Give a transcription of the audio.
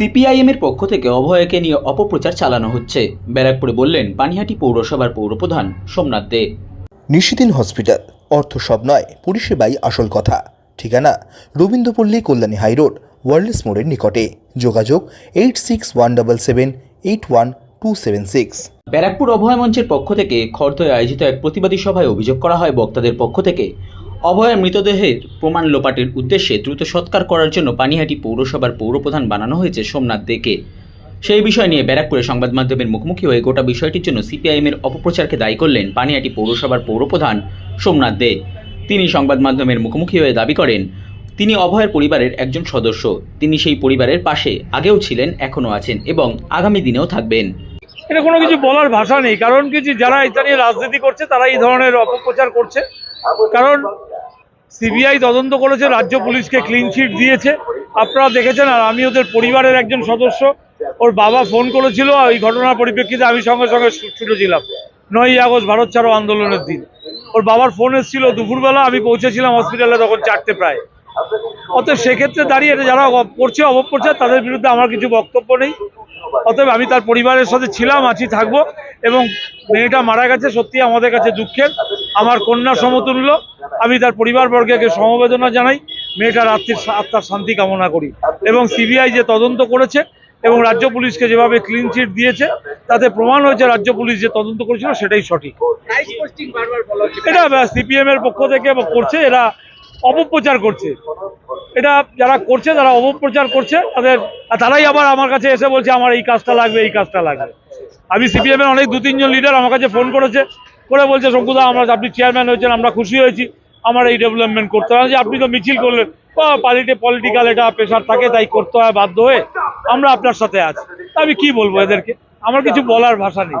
CPIM এর পক্ষ থেকে অভয়কে নিয়ে অপপ্রচার চালানো হচ্ছে। ব্যারাকপুরে বললেন পানিহাটি পৌরসভার পৌরপ্রধান সোমনাথ দে। নিশিদিন হসপিটাল অর্থ সব নয় পরিষেবাই আসল কথা। ঠিকানা রবীন্দ্রপল্লী কল্যাণী হাইরোড ওয়ার্ল্ডস মোড়ের নিকটে। যোগাযোগ eight six one double seven eight one two seven six Barrackpore Abhay মঞ্চের পক্ষ থেকে খর্দয় আয়োজিত এক প্রতিবাদী সভায় অভিযোগ করা হয় বক্তাদের পক্ষ থেকে। অভয়ের মৃতদেহের প্রমাণ লোপাটের উদ্দেশ্যে দ্রুত সৎকার করার জন্য পানিহাটি পৌরসভার পৌরপ্রধান বানানো হয়েছে সোমনাথ দেকে। সেই বিষয় নিয়ে ব্যারাকপুরে সংবাদ মাধ্যমের মুখোমুখি হয়ে গোটা বিষয়টির জন্য সিপিআইএমের অপপ্রচারকে দায়ী করলেন পানিহাটি পৌরসভার পৌরপ্রধান সোমনাথ দে। তিনি সংবাদ মাধ্যমের মুখোমুখি হয়ে দাবি করেন, তিনি অভয়ের পরিবারের একজন সদস্য। তিনি সেই পরিবারের পাশে আগেও ছিলেন এখনও আছেন এবং আগামী দিনেও থাকবেন। এটা কোনো কিছু বলার ভাষা নেই, কারণ কিছু যারা এটা নিয়ে রাজনীতি করছে, তারা এই ধরনের অপপ্রচার করছে। কারণ সিবিআই তদন্ত করেছে, রাজ্য পুলিশকে ক্লিন চিট দিয়েছে। আপনারা দেখেছেন, আর আমি ওদের পরিবারের একজন সদস্য, ওর বাবা ফোন করেছিল ওই ঘটনার পরিপ্রেক্ষিতে আমি সঙ্গে সঙ্গে ছুটেছিলাম নয়ই আগস্ট, ভারত ছাড়ো আন্দোলনের দিন। ওর বাবার ফোন এসেছিল দুপুরবেলা, আমি পৌঁছেছিলাম হসপিটালে তখন চারটে প্রায়। অতএব সেক্ষেত্রে দাঁড়িয়ে এটা যারা অপ- করছে অপপ্রচার তাদের বিরুদ্ধে আমার কিছু বক্তব্য নেই। অতএব আমি তার পরিবারের সাথে ছিলাম আছি থাকব এবং মেয়েটা মারা গেছে সত্যি আমাদের কাছে দুঃখের। আমার কন্যা সমতুল্য। আমি তার পরিবারবর্গকে সমবেদনা জানাই। মেয়েটার আত্মীর আত্মার শান্তি কামনা করি। এবং সিবিআই যে তদন্ত করেছে এবং রাজ্য পুলিশকে যেভাবে ক্লিন চিট দিয়েছে তাতে প্রমাণ হয়েছে রাজ্য পুলিশ যে তদন্ত করেছিল সেটাই সঠিক। এটা সিপিএম এর পক্ষ থেকে করছে। এরা অপপ্রচার করছে। এটা যারা করছে তারা অপপ্রচার করছে, তাদের তারাই আবার আমার কাছে এসে বলছে, আমার এই কাজটা লাগবে, এই কাজটা লাগবে। আমি সিপিএম এর অনেক দু, তিনজন লিডার আমার কাছে ফোন করেছে, করে বলছে, শঙ্কুদা, আমরা আপনি চেয়ারম্যান হয়েছেন, আমরা খুশি হয়েছি। আমার এই ডেভেলপমেন্ট করতে হবে। যে আপনি তো মিছিল করলেন। পার্টিতে পলিটিক্যাল এটা প্রেশার থাকে, তাই করতে হয়, বাধ্য হয়ে আমরা আপনার সাথে আছি। আমি কি বলব এদেরকে? আমার কিছু বলার ভাষা নেই।